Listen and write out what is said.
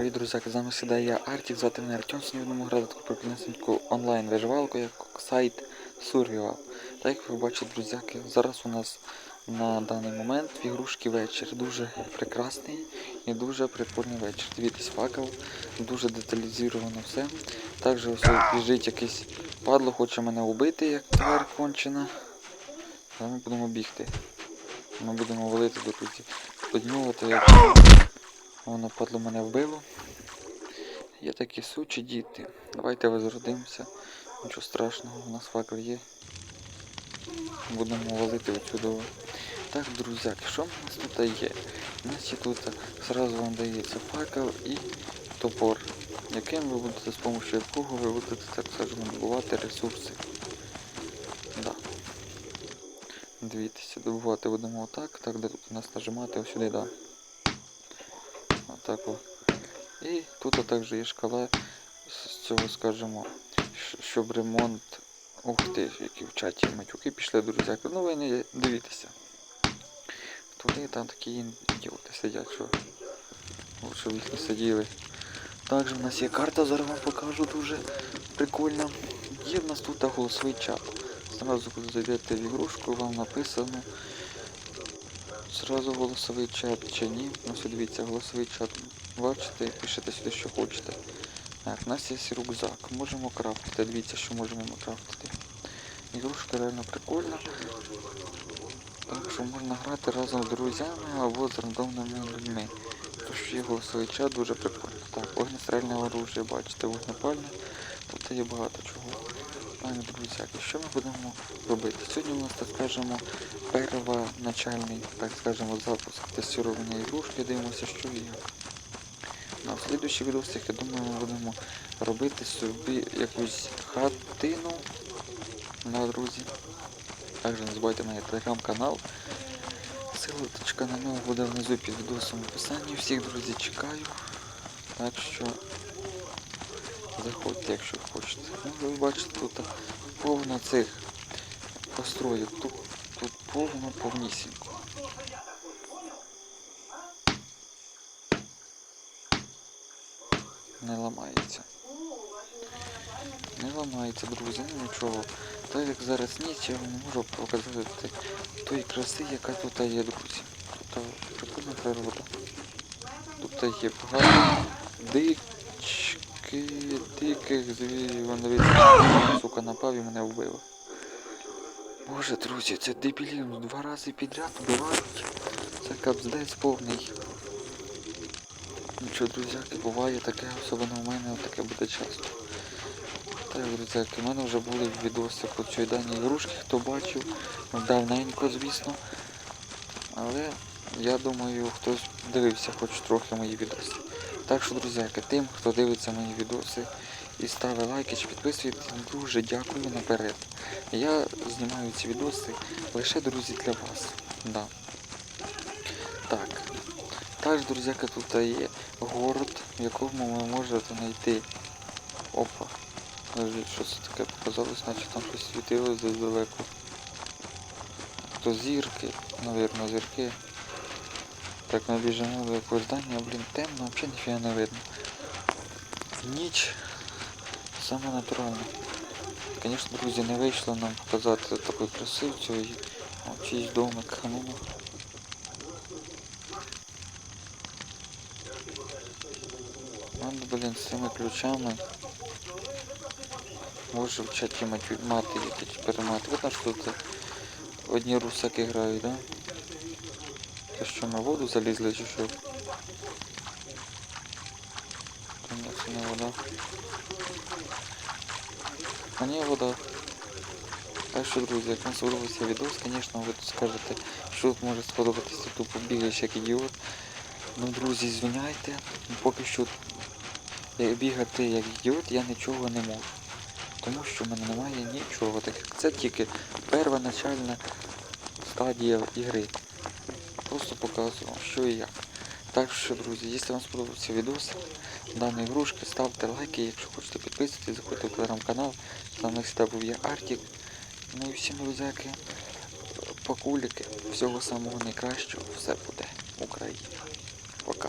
Привіт, друзяки, з вами сідає я Артік, звати мене Артем, сьогодні будемо грати таку пропінесеньку онлайн виживалку, як сайт Survival. Так як ви бачите, друзяки, зараз у нас на даний момент в ігрушки вечір. Дуже прекрасний і дуже прикольний вечір. Дивіться, факел, дуже деталізовано все. Також ось біжить якийсь падло, хоче мене убити, як тварь кончена. Але ми будемо бігти. Ми будемо валити друзі. До як Воно падло мене вбило. Є такі сучі діти. Давайте возродимося. Нічого страшного, у нас факел є. Будемо валити отсюди. Так, друзяки, що в нас тут є? У нас є тут зразу вам дається факел і топор, яким ви будете з допомогою якого ви будете, так скажемо, добувати ресурси. Да. Дивіться, добувати будемо отак, так, де тут у нас нажимати ось сюди, да. Отак о. І тут також є шкала з цього, скажімо, щоб ремонт. Ух ти, які в чаті матюки пішли, друзяки. Ну ви не дивіться. Туди там такі ідіоти сидять, що лучше б їх не сиділи. Також в нас є карта, зараз вам покажу дуже прикольно. Є в нас тут голосовий чат. Зразу коли зайдете в ігрушку, вам написано. Зразу голосовий чат чи ні. Ось дивіться, голосовий чат. Бачите, пишете сюди, що хочете. Так, у нас є рюкзак. Можемо крафтити. Дивіться, що можемо ми крафтити. Ігрушка реально прикольна. Так що можна грати разом з друзями або з рандомними людьми. Тож є голосовий чат дуже прикольно. Так, огнестрельне оружие, бачите, вогнепальне. Тут є багато чого. Пані друзяки, що ми будемо робити? Сьогодні у нас, так скажемо, первоначальний, так скажемо, запуск тестування ігрушки, дивимося, що як. На слідуючий відосик, я думаю, ми будемо робити собі якусь хатину. На друзі. Також не забувайте мене телеграм-канал. Ссылочка на нього буде внизу під відосом в описанні. Всіх друзі чекаю. Так що заходьте, якщо хочете. Ну, ви бачите, тут повно цих построїв. Тут, тут повно повнісінько. Не ламається. Не ламається, друзі, ну нічого. Так як зараз ніч, я вам не можу показати тої краси, яка тут є, друзі. Тут прикольна природа. Тут є багато дички, диких звірів. Вон сука напав і мене вбило. Боже, друзі, це дебілізм два рази підряд вбивають. Це капздець повний. Нічого, друзяки, буває таке, особливо у мене таке буде часто. Так, друзяки, у мене вже були відоси по цій даній ігрушки, хто бачив, давненько, звісно. Але я думаю, хтось дивився хоч трохи мої відоси. Так що, друзяки, тим, хто дивиться мої відоси і ставить лайки чи підписується, дуже дякую наперед. Я знімаю ці відоси лише, друзі, для вас. Да. Так. Також, друзяки, тут є город, в якому ви можете знайти. Опа. Що це таке показалось, наче там щось світилось десь далеко. То зірки, навірно, зірки. Так ми біжимо до якогось здання, блін, темно, взагалі ніфіга не видно. Ніч саме натурально. Звісно, друзі, не вийшло нам показати такої краси в цій О, чийсь домик. Ну. Надо, блін, з цими ключами. Може в чаті мати, якісь перемати. Видно, що тут одні русаки грають, да? Те що на воду залізли чи що? Та ні, це не вода. А ні, вода. Так що, друзі, як вам сподобався відос, звісно, ви тут скажете, що може сподобатися, тупо бігаєш як ідіот. Ну, друзі, звиняйте, поки що бігати як ідіот я нічого не можу. Тому що в мене немає нічого таких. Це тільки первоначальна стадія ігри просто показую вам, що і як. Так що, друзі, якщо вам сподобався відос даної грушки, ставте лайки, якщо хочете підписуйтесь, заходьте в телеграм-канал, там на всегда був я Артік. Ну і всім друзяки, покулики, всього самого найкращого, все буде Україна. Пока.